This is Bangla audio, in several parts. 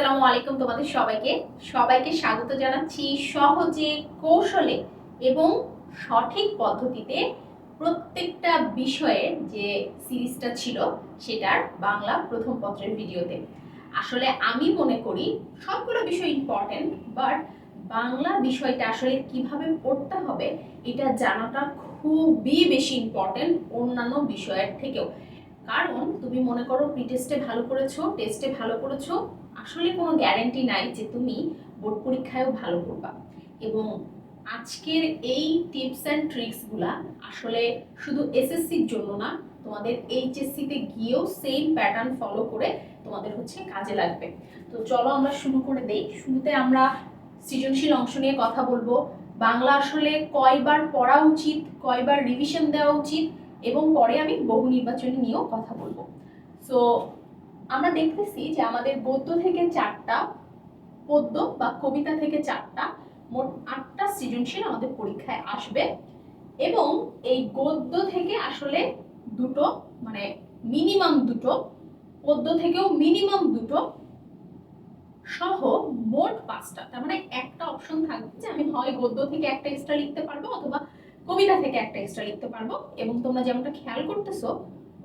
আসসালামু আলাইকুম তোমাদের সবাইকে। সবাইকে স্বাগত জানাচ্ছি সহজে, কৌশলে এবং সঠিক পদ্ধতিতে প্রত্যেকটা বিষয়ের যে সিরিজটা ছিল সেটার বাংলা প্রথম পত্রের ভিডিওতে। আসলে আমি মনে করি সবগুলো বিষয় ইম্পর্টেন্ট বাট বাংলা বিষয়টা আসলে কীভাবে পড়তে হবে এটা জানাটা খুবই বেশি ইম্পর্টেন্ট অন্যান্য বিষয়ের থেকেও। কারণ তুমি মনে করো প্রি টেস্টে ভালো করেছ টেস্টে ভালো করেছ আসলে কোনো গ্যারেন্টি নাই যে তুমি বোর্ড পরীক্ষায়ও ভালো করবা। এবং আজকের এই টিপস অ্যান্ড ট্রিক্সগুলা আসলে শুধু এসএসসির জন্য না, তোমাদের এইচএসসিতে গিয়েও সেম প্যাটার্ন ফলো করে তোমাদের হচ্ছে কাজে লাগবে। তো চলো আমরা শুরু করে দেই। শুরুতে আমরা সৃজনশীল অংশ নিয়ে কথা বলব। বাংলা আসলে কয়বার পড়া উচিত, কয়বার রিভিশন দেওয়া উচিত, এবং পরে আমি বহু নির্বাচনী নিয়েও কথা বলব। সো আমরা দেখতেছি যে আমাদের গদ্য থেকে চারটা, পদ্য বা কবিতা থেকে চারটা, মোট আটটা সৃজনশীল আমাদের পরীক্ষায় আসবে। এবং এই গদ্য থেকে আসলে দুটো মানে মিনিমাম দুটো, পদ্য থেকেও মিনিমাম দুটো সহ মোট পাঁচটা। তার মানে একটা অপশন থাকবে যে আমি হয় গদ্য থেকে একটা এক্সট্রা লিখতে পারব অথবা কবিতা থেকে একটা এক্সট্রা লিখতে পারব। এবং তোমরা যেমনটা খেয়াল করতেছো,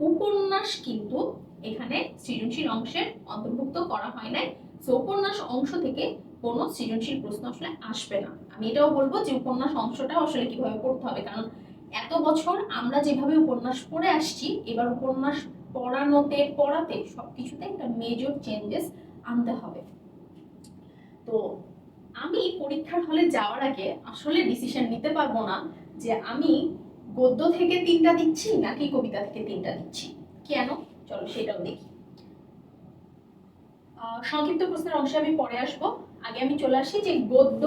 উপন্যাস কিন্তু এখানে সৃজনশীল অংশের অন্তর্ভুক্ত করা হয় নাই। সো উপন্যাস অংশ থেকে কোনো সৃজনশীল প্রশ্ন আসলে আসবে না। আমি এটাও বলব যে উপন্যাস অংশটাও আসলে কীভাবে পড়তে হবে, কারণ এত বছর আমরা যেভাবে উপন্যাস পড়ে আসছি, এবার উপন্যাস পড়ানোতে পড়াতে সবকিছুতে একটা মেজর চেঞ্জেস আনতে হবে। তো আমি পরীক্ষার হলে যাওয়ার আগে আসলে ডিসিশন নিতে পারব না যে আমি গদ্য থেকে তিনটা দিচ্ছি নাকি কবিতা থেকে তিনটা দিচ্ছি। কেন? চলো সেটাও দেখি। সংক্ষিপ্ত প্রশ্নের অংশে আমি পরে আসব। আগে আমি চলে আসি যে গদ্য,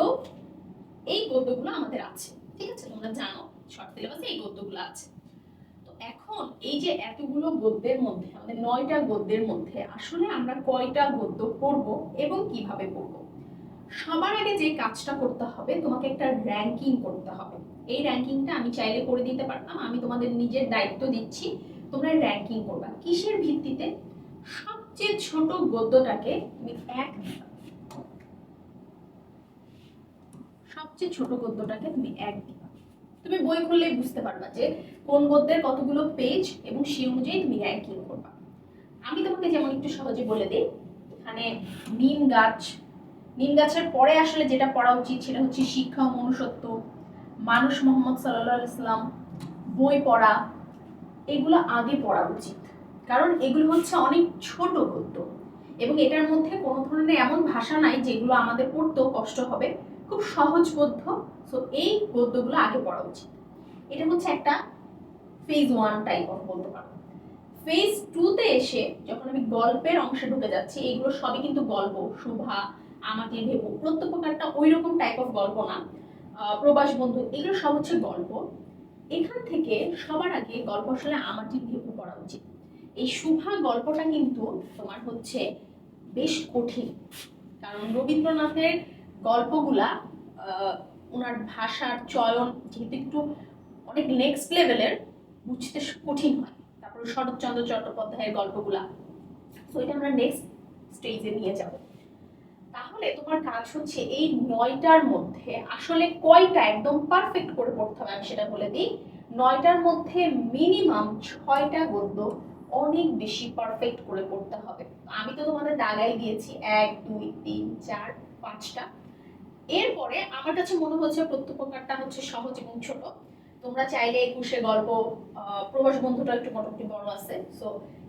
এই গদ্যগুলো আমাদের আছে, ঠিক আছে? তোমরা জানো, শর্ট সিলেবাসে এই গদ্যগুলো আছে। তো এখন এই যে এতগুলো গদ্যের মধ্যে, আমাদের নয়টা গদ্যের মধ্যে আসলে আমরা কয়টা গদ্য পড়ব এবং কীভাবে পড়ব? সবার আগে যে কাজটা করতে হবে, তোমাকে একটা র্যাঙ্কিং করতে হবে। এই র্যাঙ্কিংটা আমি চাইলে করে দিতে পারতাম, আমি তোমাদের নিজের দায়িত্ব দিচ্ছি। তোমরা র্যাঙ্কিং করবা। কিসের ভিত্তিতে? সবচেয়ে ছোট গদ্যটাকে তুমি এক দিবা। সবচেয়ে ছোট গদ্যটাকে তুমি এক দিবা। তুমি বই খুললেই বুঝতে পারবা যে কোন গদ্যের কতগুলো পেজ এবং সেই অনুযায়ী তুমি র্যাঙ্কিং করবা। আমি তোমাকে যেমন একটু সহজে বলে দিই, এখানে নিম গাছ। নিম গাছের পরে আসলে যেটা পড়া উচিত সেটা হচ্ছে শিক্ষা মনুষ্যত্ব, মানুষ মোহাম্মদ সাল্লাহ ইসলাম বই পড়া এগুলো আগে পড়া উচিত। কারণ এগুলো হচ্ছে অনেক ছোট গদ্য। এবং এটার মধ্যে কোনো ধরনের এমন ভাষা নাই যেগুলো আমাদের পড়তেও কষ্ট হবে। খুব সহজবোধ্য সো এই গদ্যগুলো আগে পড়া উচিত। এটা হচ্ছে একটা ফেজ ওয়ান টাইপ অফ বলতে পারো ফেজ টুতে এসে যখন আমি গল্পের অংশে ঢুকে যাচ্ছি, এগুলো সবই কিন্তু গল্প, শুভা, আমাকে ভেবো প্রত্যেকটা ওই রকম টাইপ অফ গল্প না। প্রবাস বন্ধু, এগুলো সব হচ্ছে গল্প। এখান থেকে সবার আগে গল্প আসলে আমাকে ভেবো পড়া উচিত। এই শুভা গল্পটা কিন্তু তোমার হচ্ছে বেশ কঠিন। কারণ রবীন্দ্রনাথের গল্পগুলা ওনার ভাষার চয়ন যেহেতু একটু অনেক নেক্সট লেভেলের বুঝতে কঠিন হয়। তারপরে শরৎচন্দ্র চট্টোপাধ্যায়ের গল্পগুলা। তো এটা আমরা নেক্সট স্টেজে নিয়ে যাব। তাহলে তোমার কাজ হচ্ছে এই নয়টার মধ্যে। আসলে কয়টা? একদম পারফেক্ট করে পড়তে হবে, আমি সেটা বলে দিই। নয়টার মধ্যে মিনিমাম ছয়টা গদ্য অনেক বেশি পারফেক্ট করে পড়তে হবে। আমি তো তোমাদের দাগাই দিয়েছি এক, দুই, তিন, চার, পাঁচটা। এরপরে আমার কাছে মনে হচ্ছে প্রত্যেকটা হচ্ছে সহজ এবং ছোট। তোমরা চাইলে একুশে গল্প প্রবাস বন্ধুটা একটু মোটামুটি বড় আছে। সো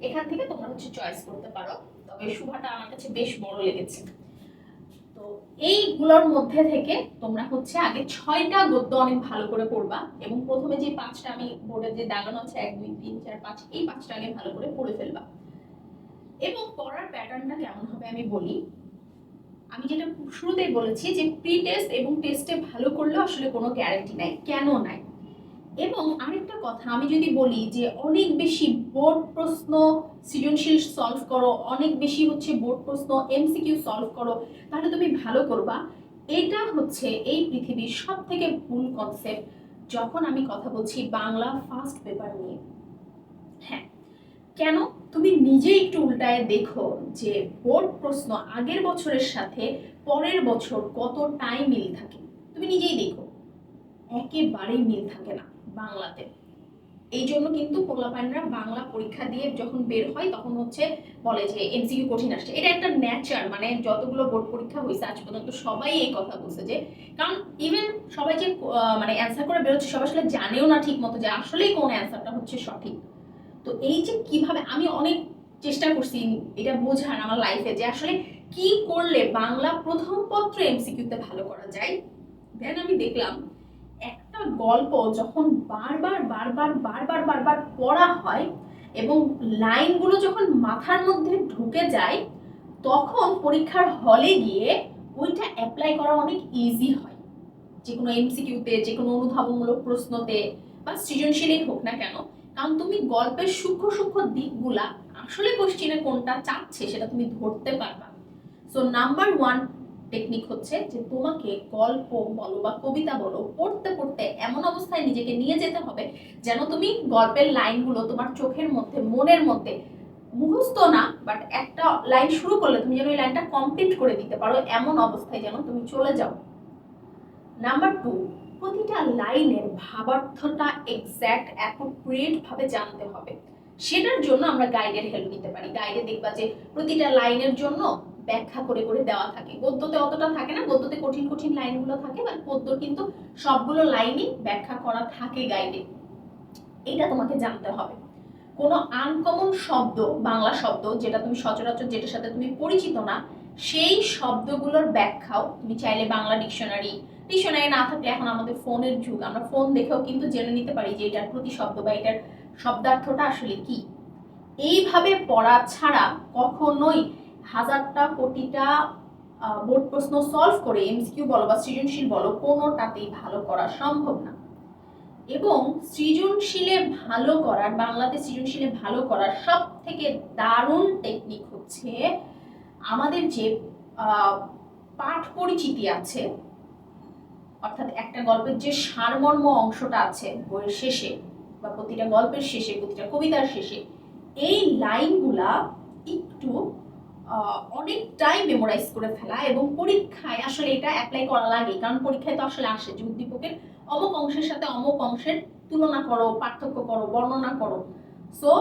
এখান থেকে তোমরা হচ্ছে চয়েস করতে পারো। তবে শুভাটা আমার কাছে বেশ বড় লেগেছে। তো এইগুলোর মধ্যে থেকে তোমরা হচ্ছে আগে ছয়টা গদ্য অনেক ভালো করে পড়বা এবং প্রথমে যে পাঁচটা আমি বোর্ডে যে দাগানো আছে, এক, দুই, তিন, চার, পাঁচ, এই পাঁচটা আগে ভালো করে পড়ে ফেলবা। এবং পড়ার প্যাটার্নটা কেমন হবে আমি বলি। আমি যেটা শুরুতেই বলেছি যে প্রি টেস্ট এবং টেস্টে ভালো করলেও আসলে কোনো গ্যারেন্টি নাই, কেন নাই? এবং আরেকটা কথা, আমি যদি বলি যে অনেক বেশি বোর্ড প্রশ্ন সৃজনশীল সলভ করো, অনেক বেশি হচ্ছে বোর্ড প্রশ্ন এমসিকিউ সলভ করো, তাহলে তুমি ভালো করবা। এটা হচ্ছে এই পৃথিবীর সব থেকে ভুল কনসেপ্ট যখন আমি কথা বলছি বাংলা ফার্স্ট পেপার নিয়ে। হ্যাঁ কেন? তুমি নিজে একটু উল্টায় দেখো যে বোর্ড প্রশ্ন আগের বছরের সাথে পরের বছর কতটাই মিল থাকে। তুমি নিজেই দেখো, একেবারেই মিল থাকে না। বাংলাতে। এই জন্য কিন্তু পোলাপাইনরা বাংলা পরীক্ষা দিয়ে যখন বের হয়, তখন হচ্ছে বলে যে এমসিকিউ কঠিন আসছে। এটা একটা ন্যাচার মানে যতগুলো বোর্ড পরীক্ষা হয়েছে আজ পর্যন্ত সবাই এই কথা বলছে যে, কারণ ইভেন সবাই যে মানে অ্যান্সার করে বেরোচ্ছে, সবাই আসলে জানেও না ঠিক মতো যে আসলেই কোন অ্যান্সারটা হচ্ছে সঠিক। তো এই যে কীভাবে, আমি অনেক চেষ্টা করছি এটা বোঝার আমার লাইফে যে আসলে কি করলে বাংলা প্রথম পত্র এমসিকিউতে ভালো করা যায়। দেন আমি দেখলাম একটা গল্প যখন বারবার বারবার বারবার বারবার পড়া হয় এবং লাইনগুলো যখন মাথার মধ্যে ঢুকে যায়, তখন পরীক্ষার হলে গিয়ে ওইটা অ্যাপ্লাই করা অনেক ইজি হয়। যে কোনো এমসিকিউতে যে কোনো অনুধাবনমূলক প্রশ্নতে বা সৃজনশীলই হোক না কেন, কারণ তুমি গল্পের সূক্ষ্ম সূক্ষ্ম দিকগুলা আসলে কোশ্চিনে কোনটা চাচ্ছে সেটা তুমি ধরতে পারবা। সো নাম্বার ওয়ান টেকনিক হচ্ছে যে তোমাকে গল্প বলো বা কবিতা বলো, পড়তে পড়তে এমন অবস্থায় নিজেকে নিয়ে যেতে হবে যেন তুমি গল্পের লাইনগুলো তোমার চোখের মধ্যে, মনের মধ্যে মুখস্থ না বাট একটা লাইন শুরু করলে তুমি যেন ওই লাইনটা কমপ্লিট করে দিতে পারো এমন অবস্থায় যেন তুমি চলে যাও। নাম্বার টু প্রতিটা লাইনের ভাবার্থটা এক্স্যাক্ট অ্যাপ্রোপ্রিয়েট ভাবে জানতে হবে। সেটার জন্য আমরা গাইডের হেল্প নিতে পারি। গাইডে দেখবা যে প্রতিটা লাইনের জন্য ব্যাখ্যা করে করে দেওয়া থাকে। গদ্যতে অতটা থাকে না, গদ্যতে কঠিন কঠিন লাইনগুলো থাকে বাট গদ্য কিন্তু সবগুলো লাইনই ব্যাখ্যা করা থাকে গাইডে এটা তোমাকে জানতে হবে। কোনো আনকমন শব্দ, বাংলা শব্দ, যেটা তুমি সচরাচর যেটার সাথে তুমি পরিচিত না, সেই শব্দগুলোর ব্যাখ্যাও তুমি চাইলে বাংলা ডিকশনারি ডিকশনারি না থাকলে এখন আমাদের ফোনের যুগ। আমরা ফোন দেখেও কিন্তু জেনে নিতে পারি যে এটার প্রতি শব্দ বা এটার শব্দার্থটা আসলে কি? এইভাবে পড়া ছাড়া কখনোই হাজারটা, কোটিটা বোর্ড প্রশ্ন সলভ করে এমসিকিউ বলো বা সৃজনশীল বলো কোনোটাতেই ভালো করা সম্ভব না। এবং সৃজনশীলে ভালো করার, বাংলাতে সৃজনশীলে ভালো করার সব থেকে দারুণ টেকনিক হচ্ছে আমাদের যে পাঠ পরিচিতি আছে, অর্থাৎ একটা গল্পের যে সারমর্ম অংশটা আছে বইয়ের শেষে বা প্রতিটা গল্পের শেষে, প্রতিটা কবিতার শেষে, এই লাইনগুলা একটু অনেকটাই মেমোরাইজ করে ফেলা এবং পরীক্ষায় আসলে এটা অ্যাপ্লাই করা লাগে। কারণ পরীক্ষায় তো আসলে আসে যে উদ্দীপকের অমুক অংশের সাথে অমুক অংশের তুলনা করো, পার্থক্য করো, বর্ণনা করো। সো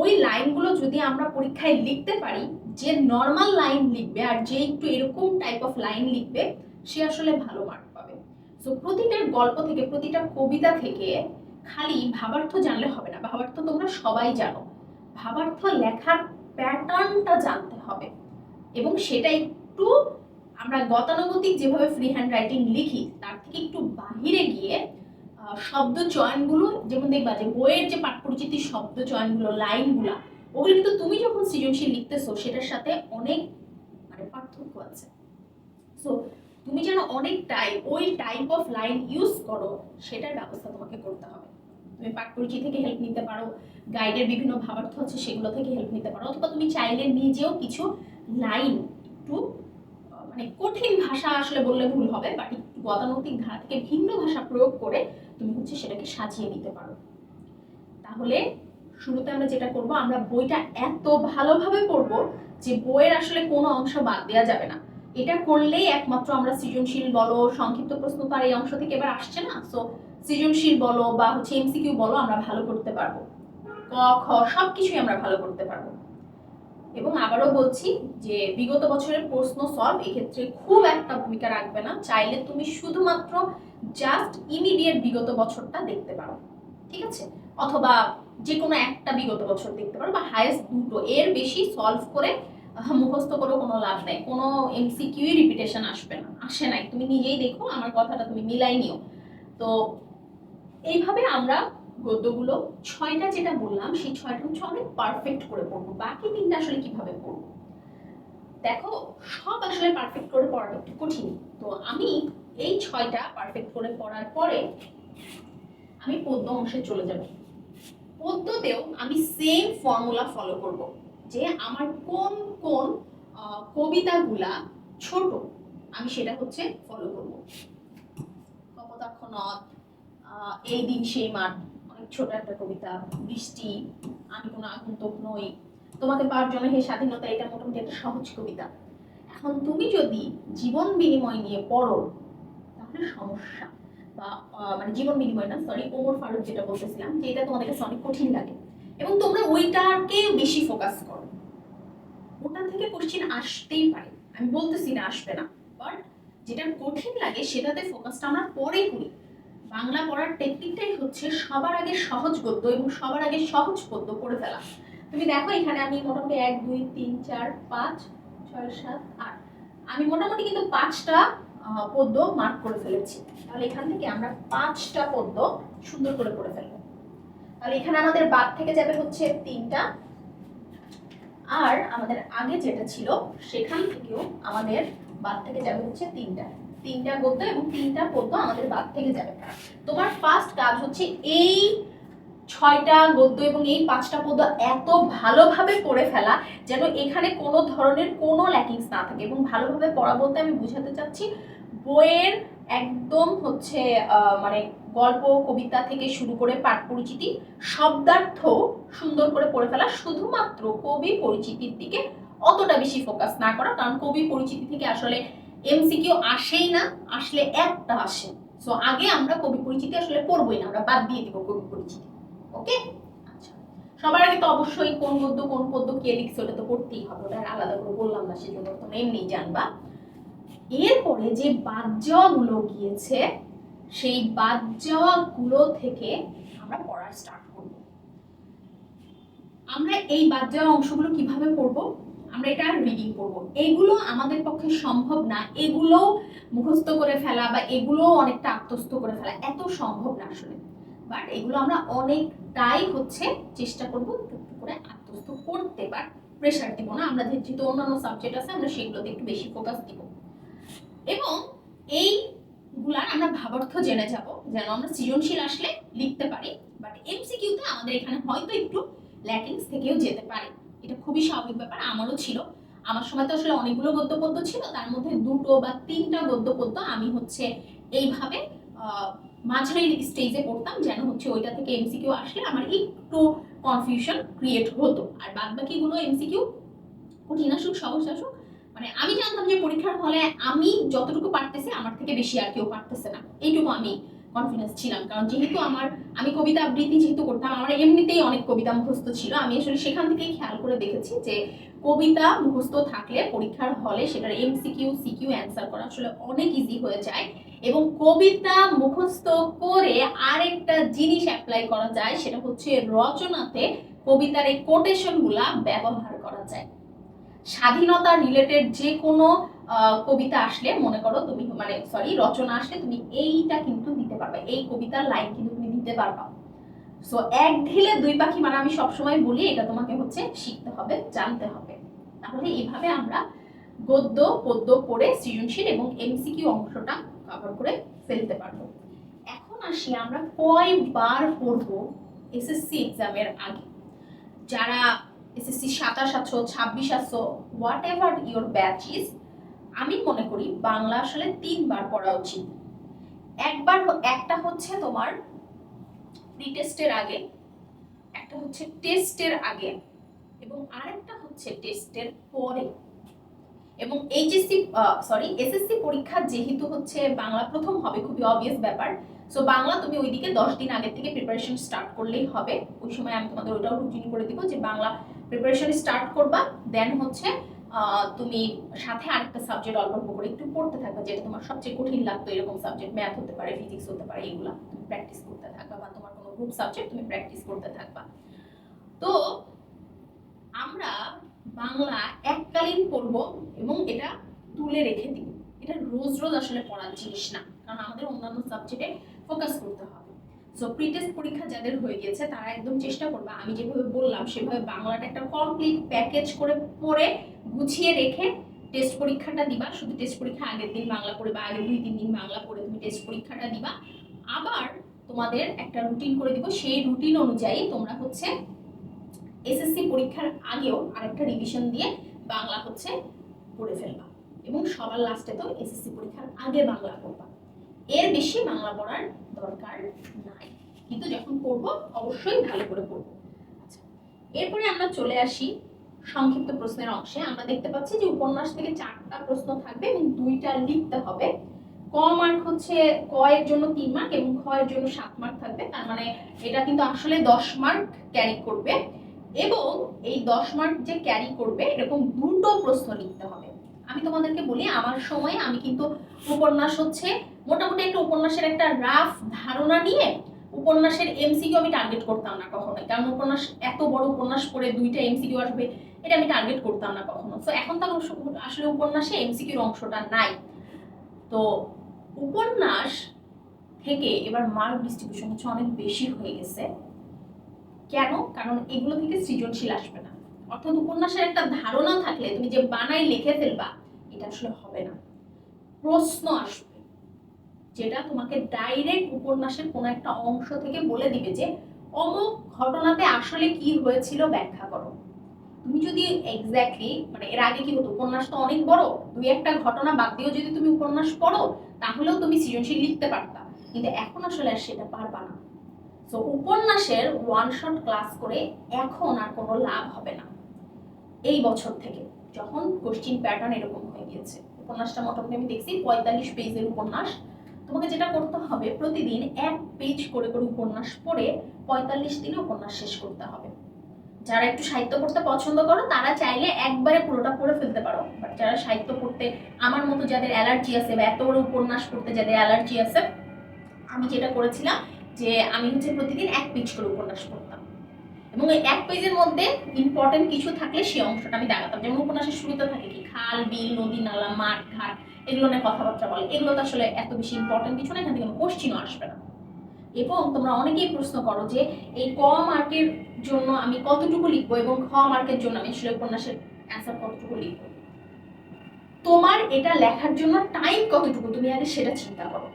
ওই লাইনগুলো যদি আমরা পরীক্ষায় লিখতে পারি, যে নর্মাল লাইন লিখবে আর যে একটু এরকম টাইপ অফ লাইন লিখবে, সে আসলে ভালো মার্ক পাবে। সো প্রতিটা গল্প থেকে, প্রতিটা কবিতা থেকে খালি ভাবার্থ জানলে হবে না, ভাবার্থ তোমরা সবাই জানো। ভাবার্থ লেখার প্যাটার্নটা জানতে হবে। এবং সেটা একটু আমরা গতানুগতিক যেভাবে ফ্রি হ্যান্ড রাইটিং লিখি, তার থেকে একটু বাহিরে গিয়ে শব্দ চয়নগুলো, যেমন দেখবা যে বইয়ের যে পাঠ পরিচিতির শব্দ চয়নগুলো, লাইনগুলো, ওগুলো কিন্তু তুমি যখন সৃজনশীল লিখতেছো, সেটার সাথে অনেক মানে পার্থক্য আছে। সো তুমি যেন অনেকটাই ওই টাইপ অফ লাইন ইউজ করো, সেটার ব্যবস্থা তোমাকে করতে হবে। তুমি পাঠ পরিচিতি থেকে হেল্প নিতে পারো গাইডের বিভিন্ন ভাবার্থ আছে, সেগুলো থেকে হেল্প নিতে পারো, অথবা তুমি চাইলে নিজেও কিছু লাইন একটু মানে কঠিন ভাষা আসলে বললে ভুল হবে বাট একটু গতানুগতিক ধারা থেকে ভিন্ন ভাষা প্রয়োগ করে তুমি হচ্ছে সেটাকে সাজিয়ে নিতে পারো। তাহলে শুরুতে আমরা যেটা করব, আমরা বইটা এত ভালোভাবে পড়ব যে বইয়ের আসলে কোনো অংশ বাদ দেওয়া যাবে না। এটা করলেই একমাত্র আমরা সৃজনশীল বলো, সংক্ষিপ্ত প্রশ্ন তো আর এই অংশ থেকে এবার আসছে না সো সৃজনশীল বলো বা হচ্ছে এমসিকিউ বলো আমরা ভালো করতে পারব। ক, খ সব কিছুই আমরা ভালো করতে পারব। এবং আবারও বলছি যে বিগত বছরের প্রশ্ন সলভ এক্ষেত্রে খুব একটা ভূমিকা রাখবে না। চাইলে তুমি শুধুমাত্র জাস্ট ইমিডিয়েট বিগত বছরটা দেখতে পারো। ঠিক আছে? অথবা যে কোনো একটা বিগত বছর দেখতে পারো বা হায়েস্ট দুটো। এর বেশি সলভ করে মুখস্থ করে কোনো লাভ নেই। কোনো এমসিকিউই রিপিটেশন আসবে না। আসে নাই। তুমি নিজেই দেখো, আমার কথাটা তুমি মিলাই নিও। তো এইভাবে আমরা গদ্যগুলো ছয়টা যেটা বললাম সেই ছয়টা হচ্ছে অনেক পারফেক্ট করে পড়ব। বাকি তিনটা আসলে কীভাবে পড়ব? দেখো সব আসলে পারফেক্ট করে পড়াটা একটু কঠিন। তো আমি এই ছয়টা পারফেক্ট করে পড়ার পরে আমি পদ্য অংশে চলে যাব। পদ্যতেও আমি সেম ফর্মুলা ফলো করব যে আমার কোন কোন কবিতাগুলা ছোট আমি সেটা হচ্ছে ফলো করব। কপোতাক্ষ আহ, এই দিন সেই মাঠ, অনেক ছোট একটা কবিতা, বৃষ্টি আমি কোনো আগন্তুক নই। তোমাকে পাওয়ার জন্য হে স্বাধীনতা, এটা মোটামুটি একটা সহজ কবিতা। এখন তুমি যদি জীবন বিনিময় নিয়ে পড়ো, তাহলে সমস্যা। বা মানে জীবন বিনিময় না সরি ওমর ফারুক যেটা বলতেছিলাম, যে এটা তোমাদের কাছে অনেক কঠিন লাগে। এবং তোমরা ওইটাকে বেশি ফোকাস করো। ওটা থেকে কোশ্চিন আসতেই পারে। আমি বলতেছি না আসবে না বাট যেটা কঠিন লাগে, সেটাতে ফোকাসটা আমরা পরে করি। বাংলা পড়ার টেকনিকটাই হচ্ছে সবার আগে সহজ গদ্য এবং সবার আগে সহজ পদ্য পড়ে ফেলা। তুমি দেখো এখানে আমি মোটামুটি এক, দুই, তিন, চার, পাঁচ, ছয়, সাত, আট। আমি মোটামুটি কিন্তু পাঁচটা পদ্য মার্ক করে ফেলেছি। তাহলে এখান থেকে আমরা পাঁচটা পদ্য সুন্দর করে পড়ে ফেলব। তাহলে এখানে আমাদের বাদ থেকে যাবে হচ্ছে তিনটা। আর আমাদের আগে যেটা ছিল, সেখান থেকেও আমাদের বাদ থেকে যাবে হচ্ছে তিনটা। তিনটা গদ্য এবং তিনটা পদ্য আমাদের বাদ থেকে যাবে। তোমার ফার্স্ট কাজ হচ্ছে এই ছয়টা গদ্য এবং এই পাঁচটা পদ্য এত ভালোভাবে পড়ে ফেলা যেন এখানে কোনো ধরনের কোনো ল্যাকিংস না থাকে এবং ভালোভাবে পড়া বলতে আমি বুঝাতে চাচ্ছি, বইয়ের একদম হচ্ছে মানে গল্প, কবিতা থেকে শুরু করে পাঠ পরিচিতি শব্দার্থ সুন্দর করে পড়ে ফেলা শুধুমাত্র কবি পরিচিতির দিকে অতটা বেশি ফোকাস না করা, কারণ কবি পরিচিতি থেকে আসলে এমসিকিউ আসেই না, আসলে একটা আসে। সো আগে আমরা কবি পরিচিতি আসলে পড়বই না, আমরা বাদ দিয়ে দিব কবি পরিচিতি। ওকে আচ্ছা। সবার আগে তো অবশ্যই কোন গদ্য কোন পদ্য কে লিখছে ওটা তো পড়তেই হবে, ওটা আলাদা করে বললাম না, সেজন্য তোমরা এমনি জানবা। এরপরে যে বাদ যাওয়াগুলো গিয়েছে, সেই বাদ যাওয়াগুলো থেকে আমরা পড়া স্টার্ট করব। আমরা এই বাদ যাওয়া অংশগুলো কীভাবে পড়ব? আমরা এটা রিডিং করব। এগুলো আমাদের পক্ষে সম্ভব না। এগুলো মুখস্থ করে ফেলা বা এগুলো অনেকটা আত্মস্থ করে ফেলা এত সম্ভব না আসলে। বাট এগুলো আমরা অনেকটাই হচ্ছে চেষ্টা করব করে আত্মস্থ করতে। বা প্রেশার দিব না। আমরা যেহেতু অন্যান্য সাবজেক্ট আছে, আমরা সেগুলোতে একটু বেশি ফোকাস দিব। এবং এইগুলার আমরা ভাবার্থ জেনে যাব। যেন আমরা সৃজনশীল আসলে লিখতে পারি। বাট এমসিকিউতে আমাদের এখানে হয়তো একটু ল্যাকিংস থেকেও যেতে পারে। এটা খুবই স্বাভাবিক ব্যাপার, আমারও ছিল। আমার সময় তো আসলে অনেকগুলো গদ্য পদ্য ছিল, তার মধ্যে দুটো বা তিনটা গদ্য পদ্য আমি হচ্ছে এইভাবে মাঝারি স্টেজে পড়তাম, যেন হচ্ছে ওইটা থেকে এমসিকিউ আসলে আমার একটু কনফিউশন ক্রিয়েট হতো। আর বাদ বাকিগুলো এমসিকিউ কঠিন আসুক সহজ আসুক মানে আমি জানতাম যে পরীক্ষার হলে আমি যতটুকু পারতেছি, আমার থেকে বেশি আর কেউ পারতেছে না। এইটুকু আমি কনফিডেন্স ছিলাম। কারণ যেহেতু আমার, আমি কবিতা আবৃত্তি যেহেতু করতাম, আমার এমনিতেই অনেক কবিতা মুখস্থ ছিল। আমি আসলে সেখান থেকেই খেয়াল করে দেখেছি যে, কবিতা মুখস্থ থাকলে পরীক্ষার হলে সেটার এমসিকিউ সিকিউ অ্যান্সার করা আসলে অনেক ইজি হয়ে যায় এবং কবিতা মুখস্থ করে আরেকটা জিনিস অ্যাপ্লাই করা যায়, সেটা হচ্ছে রচনাতে কবিতার এই কোটেশনগুলা ব্যবহার করা যায়। স্বাধীনতা রিলেটেড যে কোনো কবিতা আসলে মনে করো তুমি মানে সরি রচনা আসলে তুমি এইটা কিন্তু পারবে। এই কবিতার লাইন কিন্তু তুমি দিতে পারবা। সো এক ঢিলে দুই পাখি মানে আমি সবসময় বলি, এটা তোমাকে হচ্ছে শিখতে হবে, জানতে হবে। তাহলে এইভাবে আমরা গদ্য, পদ্য পড়ে সৃজনশীল এবং এমসিকিউ অংশটা কভার করে ফেলতে পারব। এখন আসি আমরা কয়বার পড়ব এসএসসি এক্সামের আগে। যারা এসএসসি সাতাশ আছো, ছাব্বিশ আছো whatever your batch is আমি মনে করি বাংলা আসলে তিনবার পড়া উচিত। একবার একটা হচ্ছে তোমার প্রি টেস্টের আগে, একটা হচ্ছে টেস্টের আগে, এবং আরেকটা হচ্ছে টেস্টের পরে। এবং এইচএসসি সরি এসএসসি পরীক্ষা যেহেতু হচ্ছে বাংলা প্রথম হবে, খুবই অবভিয়াস ব্যাপার। সো বাংলা তুমি ওইদিকে দশ দিন আগে থেকে প্রিপারেশন স্টার্ট করলেই হবে। ওই সময় আমি তোমাদের ওইটাও রুটিন করে দিব যে বাংলা প্রিপারেশন স্টার্ট করবা দেন হচ্ছে তুমি সাথে আরেকটা সাবজেক্ট অল্প অল্প করে একটু পড়তে থাকবে যেটা তোমার সবচেয়ে কঠিন লাগতো, এরকম সাবজেক্ট ম্যাথ হতে পারে ফিজিক্স হতে পারে, এগুলা তুমি প্র্যাকটিস করতে থাকবা বা তোমার কোনো গ্রুপ সাবজেক্ট তুমি প্র্যাকটিস করতে থাকবা। তো আমরা বাংলা এককালীন পড়ব এবং এটা তুলে রেখে দিব এটা রোজ রোজ আসলে পড়ার জিনিস না, কারণ আমাদের অন্যান্য সাবজেক্টে ফোকাস করতে হবে সো প্রিটেস্ট পরীক্ষা যাদের হয়ে গেছে, তারা একদম চেষ্টা করবে। আমি যেভাবে বললাম, সেভাবে বাংলাটা একটা কমপ্লিট প্যাকেজ করে পড়ে, গুছিয়ে রেখে টেস্ট পরীক্ষাটা দিবা। শুধু টেস্ট পরীক্ষা আগের দিন বাংলা পড়ে বা আগের দুই, তিন দিন বাংলা পড়ে তুমি টেস্ট পরীক্ষাটা দিবা। আবার তোমাদের একটা রুটিন করে দিব। সেই রুটিন অনুযায়ী তোমরা হচ্ছে এসএসসি পরীক্ষার আগেও আরেকটা রিভিশন দিয়ে বাংলা হচ্ছে পড়ে ফেলবা। এবং সবার লাস্টে তো এসএসসি পরীক্ষার আগে বাংলা পড়বা। এর বেশি বাংলা পড়ার দরকার কিন্তু যখন পড়ব অবশ্যই ভালো করে পড়ব আচ্ছা এরপরে আমরা চলে আসি সংক্ষিপ্ত প্রশ্নের অংশে। আমরা দেখতে পাচ্ছি যে উপন্যাস থেকে চারটা প্রশ্ন থাকবে এবং দুইটা লিখতে হবে। ক মার্ক হচ্ছে ক এর জন্য তিন মার্ক এবং খ এর জন্য সাত মার্ক থাকবে। তার মানে এটা কিন্তু আসলে দশ মার্ক ক্যারি করবে এবং এই দশ মার্ক যে ক্যারি করবে, এরকম দুটো প্রশ্ন লিখতে হবে। আমি তোমাদেরকে বলি, আমার সময় আমি কিন্তু উপন্যাস হচ্ছে মোটামুটি একটা উপন্যাসের একটা রাফ ধারণা নিয়ে উপন্যাসের এমসিকিউ আমি টার্গেট করতাম না কখনোই, কারণ উপন্যাস, এত বড় উপন্যাস পড়ে দুইটা এমসিকিউ আসবে, এটা আমি টার্গেট করতাম না কখনো। তো এখন তার আসলে উপন্যাসে এমসিকিউর অংশটা নাই। তো উপন্যাস থেকে এবার মার্ক ডিস্ট্রিবিউশন হচ্ছে অনেক বেশি হয়ে গেছে। কেন? কারণ এগুলো থেকে সৃজনশীল আসবে না। অর্থাৎ উপন্যাসের একটা ধারণা থাকলে তুমি যে বানাই লিখে ফেলবা, এটা আসলে হবে না। প্রশ্ন আসবে। যেটা তোমাকে ডাইরেক্ট উপন্যাসের কোনো একটা অংশ থেকে বলে দিবে যে, অমুক ঘটনাতে আসলে কি হয়েছিল ব্যাখ্যা করো। তুমি যদি এক্স্যাক্টলি মানে এর আগে কি হতো, উপন্যাস তো অনেক বড়, দুই একটা ঘটনা বাদ দিয়েও যদি তুমি উপন্যাস পড়ো, তাহলেও তুমি সৃজনশীল লিখতে পারতা। কিন্তু এখন আসলে আর সেটা পারবা না। তো উপন্যাসের ওয়ান শট ক্লাস করে এখন আর কোনো লাভ হবে না। এই বছর থেকে, যখন কোশ্চিন প্যাটার্ন এরকম হয়ে গিয়েছে। উপন্যাসটা মোটামুটি আমি দেখছি, পঁয়তাল্লিশ পেজের উপন্যাস। তোমাকে যেটা করতে হবে প্রতিদিন এক পেজ করে করে উপন্যাস পড়ে পঁয়তাল্লিশ দিনে উপন্যাস শেষ করতে হবে। যারা একটু সাহিত্য পড়তে পছন্দ করো, তারা চাইলে একবারে পুরোটা পড়ে ফেলতে পারো। বাট যারা সাহিত্য পড়তে, আমার মতো যাদের অ্যালার্জি আছে বা এত বড় উপন্যাস পড়তে যাদের অ্যালার্জি আছে, আমি যেটা করেছিলাম যে আমি হচ্ছে প্রতিদিন এক পেজ করে উপন্যাস পড়তাম। এবং এক পেজের মধ্যে ইম্পর্টেন্ট কিছু থাকলে সেই অংশটা আমি দেখাতাম। যেমন উপন্যাসের শুরুতে থাকে কি, খাল, বিল, নদী, নালা, মাঠ, ঘাট, এগুলো নিয়ে কথাবার্তা বলে। এগুলো তো আসলে এত বেশি ইম্পর্টেন্ট কিছু না, এখান থেকে কোনো কোশ্চিনও আসবে না। এবং তোমরা অনেকেই প্রশ্ন করো যে এই ক মার্কের জন্য আমি কতটুকু লিখব এবং খ মার্কের জন্য আমি আসলে উপন্যাসের অ্যান্সার কতটুকু লিখব? তোমার এটা লেখার জন্য টাইম কতটুকু? তুমি আগে সেটা চিন্তা করো।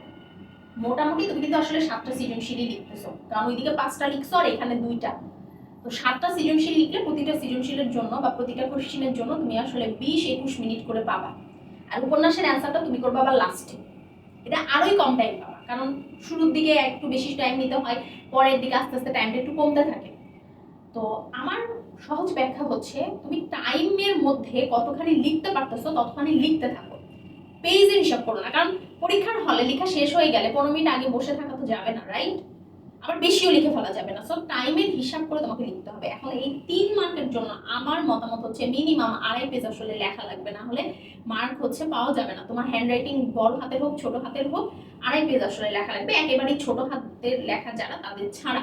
মোটামুটি তুমি কিন্তু আসলে সাতটা সৃজনশীলই লিখতেছো। কারণ ওইদিকে পাঁচটা লিখছো আর এখানে দুইটা। তো সাতটা সৃজনশীল লিখলে প্রতিটা সৃজনশীলের জন্য বা প্রতিটা কোশ্চিনের জন্য তুমি আসলে বিশ একুশ মিনিট করে পাবা। আর উপন্যাসের অ্যান্সারটা তুমি করবা আবার লাস্টে এটা আরোই কম টাইম পাবা, কারণ শুরুর দিকে একটু বেশি টাইম নিতে হয়, পরের দিকে আস্তে আস্তে টাইমটা একটু কমতে থাকে। তো আমার সহজ ব্যাখ্যা হচ্ছে, তুমি টাইমের মধ্যে কতখানি লিখতে পারতেছো ততখানি লিখতে থাকো। পেজের হিসাব করো না, কারণ পরীক্ষার হলে লেখা শেষ হয়ে গেলে পনেরো মিনিট আগে বসে থাকা তো যাবে না রাইট আবার বেশিও লিখে ফেলা যাবে না। সো টাইমের হিসাব করে তোমাকে লিখতে হবে। এখন এই তিন মার্কের জন্য আমার মতামত হচ্ছে মিনিমাম আড়াই পেজ আসলে লেখা লাগবে। না হলে মার্ক হচ্ছে পাওয়া যাবে না। তোমার হ্যান্ড রাইটিং বড় হাতের হোক, ছোট হাতের হোক, আড়াই পেজ আসলে লেখা লাগবে। একেবারেই ছোট হাতের লেখা যারা, তাদের ছাড়া।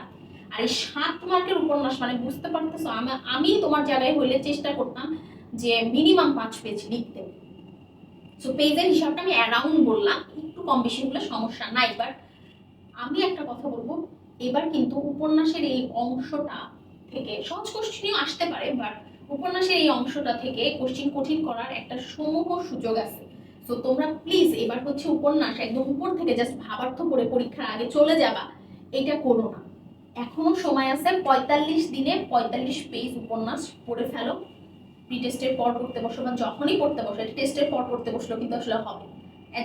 আর এই সাত মার্কের উপন্যাস মানে বুঝতে পারতেছো, আমি আমি তোমার জায়গায় হইলে চেষ্টা করতাম যে মিনিমাম পাঁচ পেজ লিখতে। সো পেজের হিসাবটা আমি অ্যারাউন্ড বললাম। একটু কম বেশি হলে সমস্যা নাই বাট আমি একটা কথা বলব। এবার কিন্তু উপন্যাসের এই অংশটা থেকে সহজ কোশ্চিনও আসতে পারে বাট উপন্যাসের এই অংশটা থেকে কোশ্চিন কঠিন করার একটা সমূহ সুযোগ আছে। তো তোমরা প্লিজ এবার হচ্ছে উপন্যাস একদম উপর থেকে জাস্ট ভাবার্থ করে পরীক্ষার আগে চলে যাবা। এটা করো না। এখনও সময় আছে, পঁয়তাল্লিশ দিনে পঁয়তাল্লিশ পেজ উপন্যাস পড়ে ফেলো। প্রি টেস্টের পর পড়তে বসো বা যখনই পড়তে বসো টেস্টের পর পড়তে বসল কিন্তু আসলে হবে।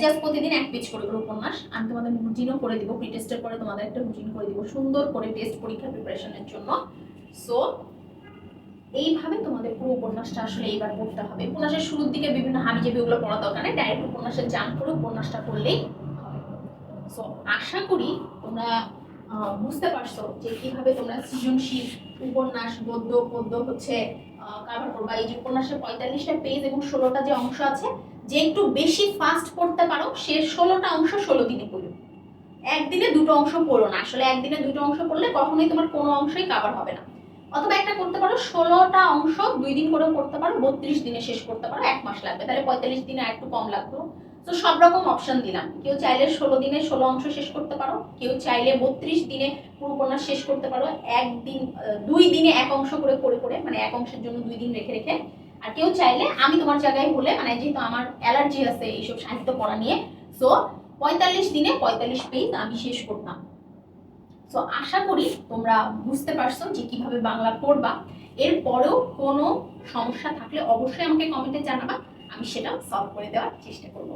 জাস্ট প্রতিদিন এক পেজ করে করে উপন্যাস। আমি তোমাদের রুটিনও করে দিব প্রি টেস্টের পরে তোমাদের একটা রুটিন করে দিব, সুন্দর করে টেস্ট পরীক্ষা প্রিপারেশনের জন্য। সো এইভাবে তোমাদের পুরো উপন্যাসটা আসলে এইবার পড়তে হবে। উপন্যাসের শুরুর দিকে বিভিন্ন হাবিজাবি ওগুলো পড়া দরকার নেই ডাইরেক্ট উপন্যাসের জান করে উপন্যাসটা পড়লেই সো আশা করি তোমরা বুঝতে পারছ যে কীভাবে তোমরা সৃজনশীল উপন্যাস, গদ্য, পদ্য হচ্ছে করব এই যে উপন্যাসের পঁয়তাল্লিশটা পেজ এবং ষোলোটা যে অংশ আছে, যে একটু বেশি ফাস্ট পড়তে পারো, সে ষোলোটা অংশ ষোলো দিনে পড়ো। একদিনে দুটো অংশ পড়ো না। আসলে একদিনে দুটো অংশ পড়লে কখনোই তোমার কোনো অংশই কাভার হবে না। অথবা একটা করতে পারো, ষোলোটা অংশ দুই দিন করে করতে পারো, বত্রিশ দিনে শেষ করতে পারো, এক মাস লাগবে। তাহলে পঁয়তাল্লিশ দিনে একটু কম লাগতো তো সব রকম অপশন দিলাম। কেউ চাইলে ষোলো দিনে ষোলো অংশ শেষ করতে পারো, কেউ চাইলে বত্রিশ দিনে পুরো উপন্যাস শেষ করতে পারো একদিন দুই দিনে এক অংশ করে করে করে মানে এক অংশের জন্য দুই দিন রেখে রেখে। আর কেউ চাইলে আমি তোমার জায়গায় হলে মানে যেহেতু আমার অ্যালার্জি আছে এইসব সাহিত্য পড়া নিয়ে সো পঁয়তাল্লিশ দিনে পঁয়তাল্লিশ পেজ আমি শেষ করতাম। সো আশা করি তোমরা বুঝতে পারছ যে কীভাবে বাংলা পড়বা। এরপরেও কোনো সমস্যা থাকলে অবশ্যই আমাকে কমেন্টে জানাবা, আমি সেটা সলভ করে দেওয়ার চেষ্টা করব।